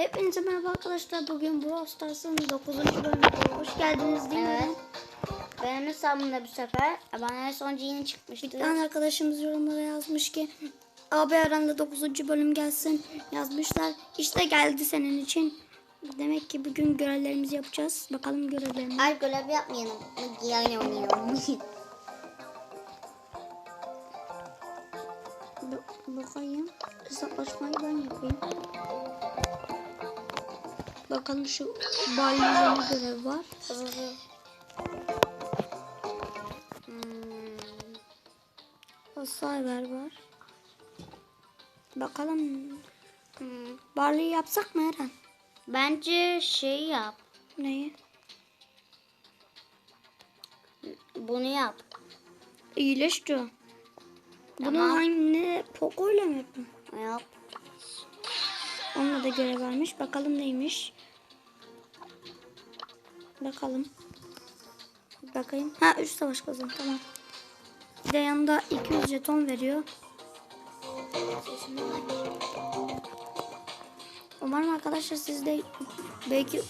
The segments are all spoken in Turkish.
Hepinize merhaba arkadaşlar. Bugün Brawl Stars'ın 9. bölümüne hoş geldiniz değil mi? Evet. Benim hesabımda bu sefer bana en son yeni çıkmıştı. Bir tane arkadaşımız yorumlara yazmış ki abi aranda 9. bölüm gelsin yazmışlar. İşte geldi senin için. Demek ki bugün görevlerimizi yapacağız. Bakalım görevlerimiz. Ay görev yapmayalım. Yani oynayalım. Ba- bakayım. Hesaplaşmayı ben yapayım. Bakalım şu Barley'nin görev var. Hmm, Cyber var. Bakalım. hmm. Barley yapsak mı Eren? Bence şey yap. Neyi? Bunu yap. İyileş diyor. Bunu Tamam. hangi Poco ile mi yapayım? Yap. Onunla da görev varmış. Bakalım neymiş. Bakalım. Bakayım. Ha 3 savaş kazan. Tamam. Bir de yanında 200 jeton veriyor. Umarım arkadaşlar siz de belki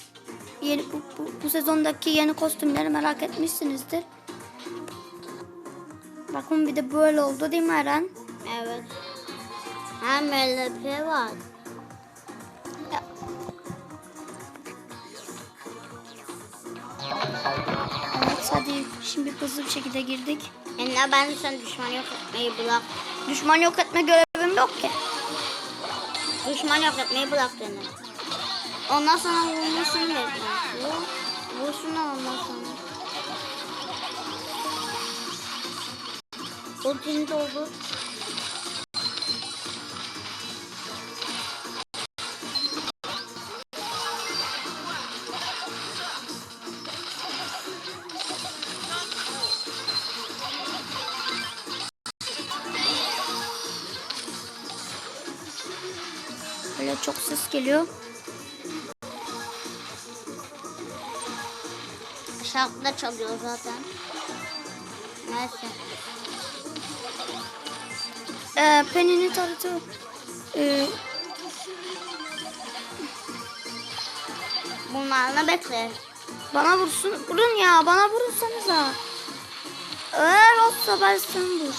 yeni bu, bu, bu sezondaki yeni kostümleri merak etmişsinizdir. Bakın bir de böyle oldu değil mi Eren? Evet. Hem LP var. Evet hadi şimdi hızlı bir şekilde girdik. Yani ben sen düşman yok etmeyi bırak. Düşman yok etme görevim yok ki. Düşman yok etmeyi bırak beni. Ondan sonra vurmasını bekle. Vur. Vursun ondan sonra. Ultini doldur. Çok ses geliyor. Şarkı da çalıyor zaten. Neyse. Ee, Penny'nin tarıtı ee, Bunlarla bekle. bana vursun. Vurun ya bana vurursanıza. Eğer olsa ben sen vur.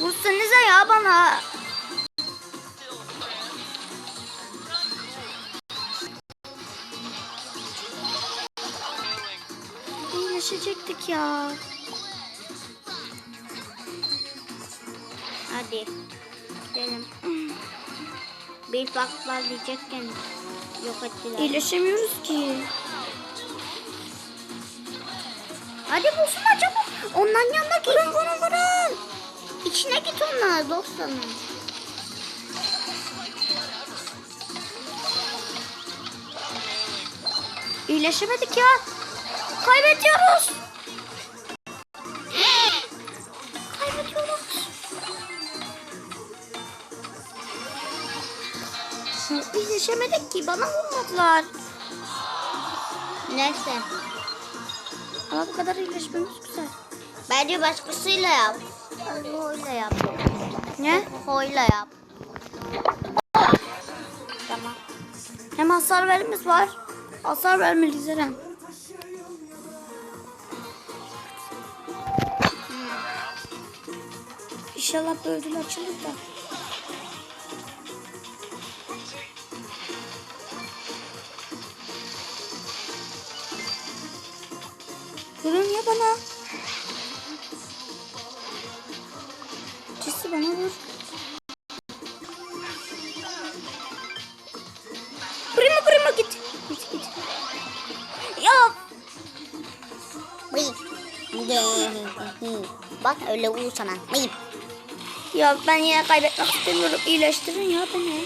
Vursanıza ya bana. İyileşecektik ya. Hadi. Gidelim. Bir baklar diyecekken yok ettiler. İyileşemiyoruz ki. Hadi bulsunlar çabuk. Onların yanına git. Vurun vurun. İçine git onlar dostlarım. İyileşemedik ya. Kaybediyoruz. Kaybediyoruz. İyileşemedik ki. Bana vurmadılar. Neyse. Ama bu kadar iyileşmemiz güzel. Bence başkasıyla yap. Hoyla yap. Ne? Hoyla yap. Tamam. Hem hasar verimiz var. Hasar vermeliyiz Eren. İnşallah bu ödül açılır da. Vurun ya bana. Cisi bana vur. Prima prima git. Git git. Ya. Bak öyle vur sana. Bıyık. Ya ben yine kaybetmek istemiyorum. İyileştirin ya beni.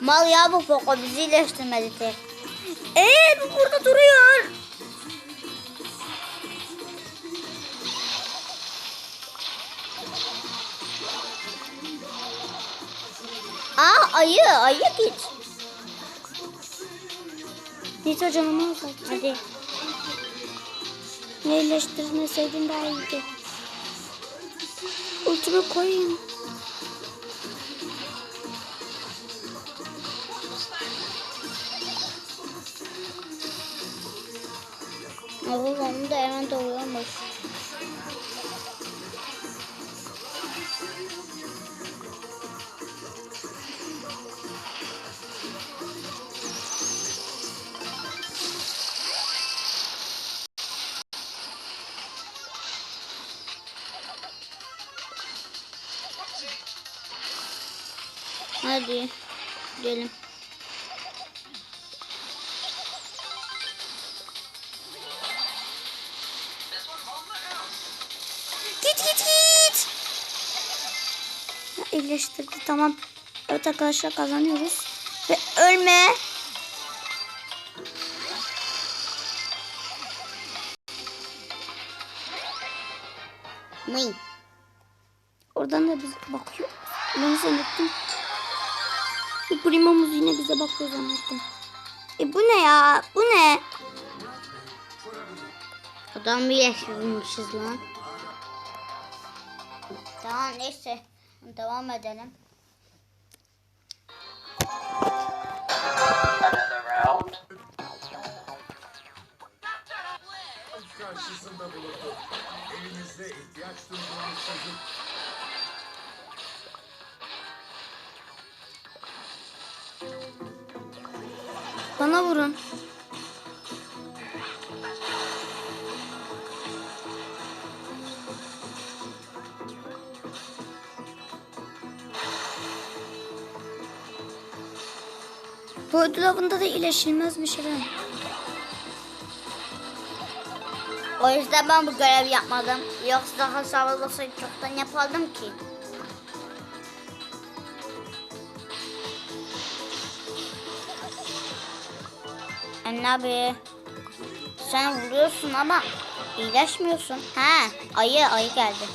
Mal ya bu Poco bizi iyileştirmedi tek. Ee bu burada duruyor. Aa ayı ayı git. Neyse canımı azalt. Hadi. Ne iyileştirmeseydin daha iyiydi. Ultimi koyayım. Oğlum onu da hemen doğruyormuş. Hadi gidelim. Git git git. İyileştirdi tamam. Evet arkadaşlar kazanıyoruz. Ve ölme. Mıy. Oradan da biz bakıyor. Ben zannettim. Bu primomuz yine bize bakıyor zannettim. E bu ne ya? Bu ne? Adam bir yaşamışız lan. Tamam neyse. Devam edelim. Karşısında bulunduk. Elimizde ihtiyaç duyduğumuz çocuk Bana vurun. Bu ödül avında da iyileşilmez bir şey. O yüzden ben bu görevi yapmadım. Yoksa daha sağlıklı olsaydı çoktan yapardım ki. Anne abi. Sen vuruyorsun ama iyileşmiyorsun. Ha, ayı ayı geldi.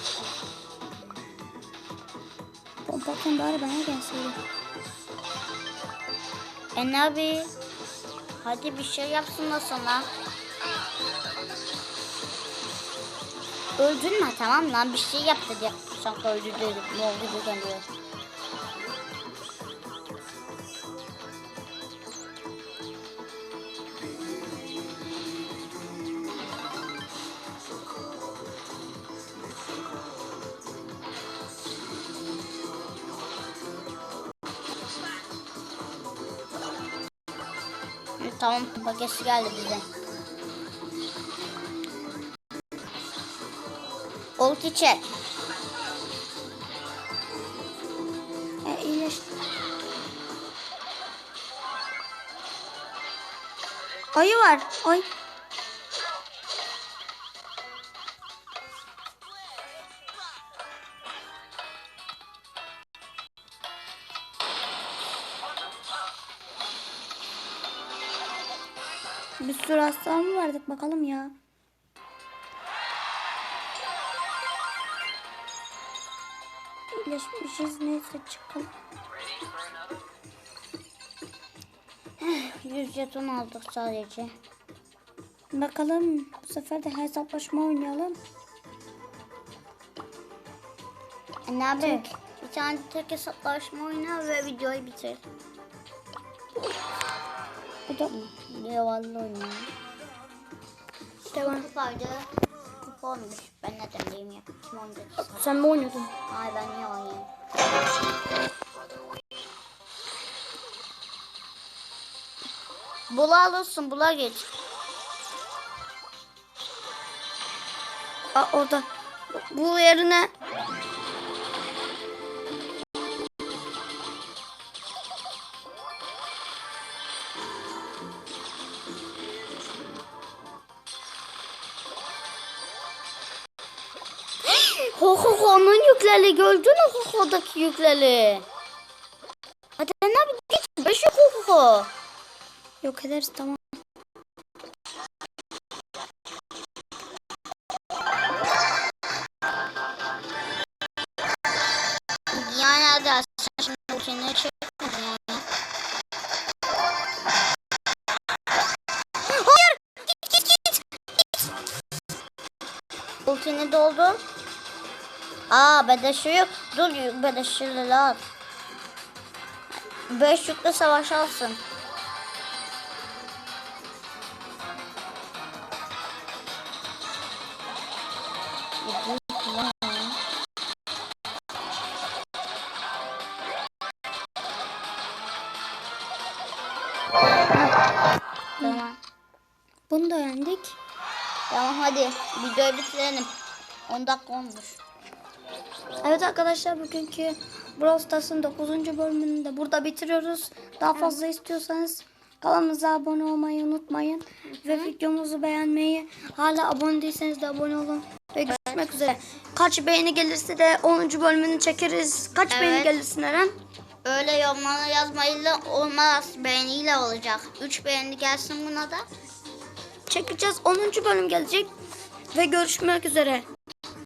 Pompatın bari bana gelseydi. Anne abi. Hadi bir şey yapsın da sana. Öldürme tamam lan bir şey yap dedi. Sanki öldürdü. Ne oldu bu. Tamam paketi geldi bize. Ulti çek. E, iyileşti. Ayı var. Ay. Bir sürü hasta mı vardık bakalım ya. İyileşmişiz neyse çıkalım. Another? 100 jeton aldık sadece. Bakalım bu sefer de hesaplaşma oynayalım. E, ne abi? Bir tane tek hesaplaşma oyna ve videoyu bitir. Bu da Levalli oyna. devam. Kupaydı. Kupa olmuş. Ben neden diyeyim ya? Kim oynadı? Sen mi oynuyordun? Ay ben niye oynayayım? Bula alırsın, bula geç. Aa, orada. Bu yerine Hohoho'nun yükleri gördün mü Hoho'daki yükleri? Hadi ne abi git be şu Hoho. yok ederiz tamam. Yani hadi sen şimdi bu seni çekmedin yani. Hayır! Git git git! Git! Ultini doldu. Aa bende şu yok. Dur bende şimdi lan. Beş yükle savaş alsın. Tamam. Bunu da öğrendik. Tamam hadi videoyu bitirelim. 10 dakika olmuş. Evet arkadaşlar bugünkü Brawl Stars'ın 9. bölümünü de burada bitiriyoruz. Daha fazla istiyorsanız kanalımıza abone olmayı unutmayın. Ve videomuzu beğenmeyi hala abone değilseniz de abone olun. Ve görüşmek üzere. Kaç beğeni gelirse de 10. bölümünü çekeriz. Kaç beğeni Evet. gelirsin Eren? Öyle yorumlara yazmayla olmaz. Beğeniyle olacak. 3 beğeni gelsin buna da. Çekeceğiz. 10. bölüm gelecek. Ve görüşmek üzere.